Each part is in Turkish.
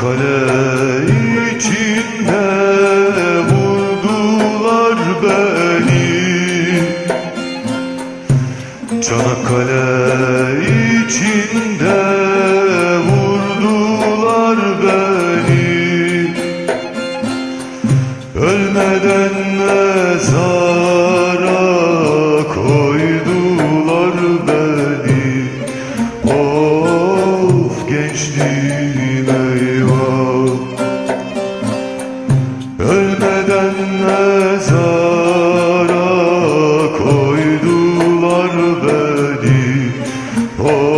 Kale içinde vurdular beni. Çanakkale içinde vurdular beni. Ölmeden mezara koydular beni. Of gençliğim. Ölmeden mezara koydular beni. Of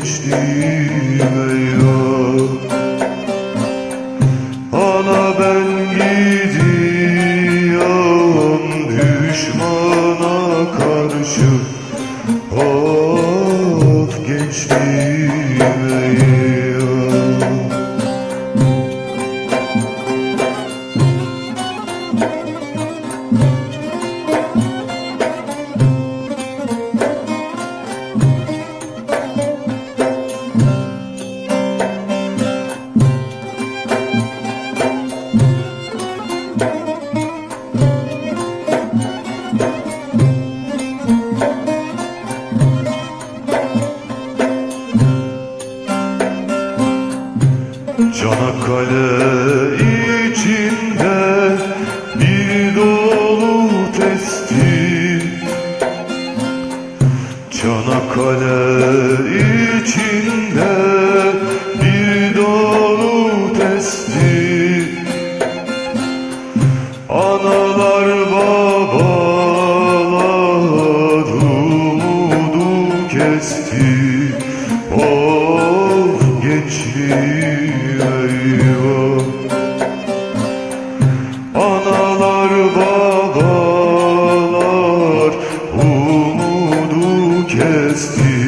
gençliğime yar Ana ben gidiyorum düşmana karşı. Of gençliğime yar Çanakkale içinde bir dolu testi. Çanakkale içinde bir dolu testi. Analar babalar umudu kesti. Of gençlik hestia.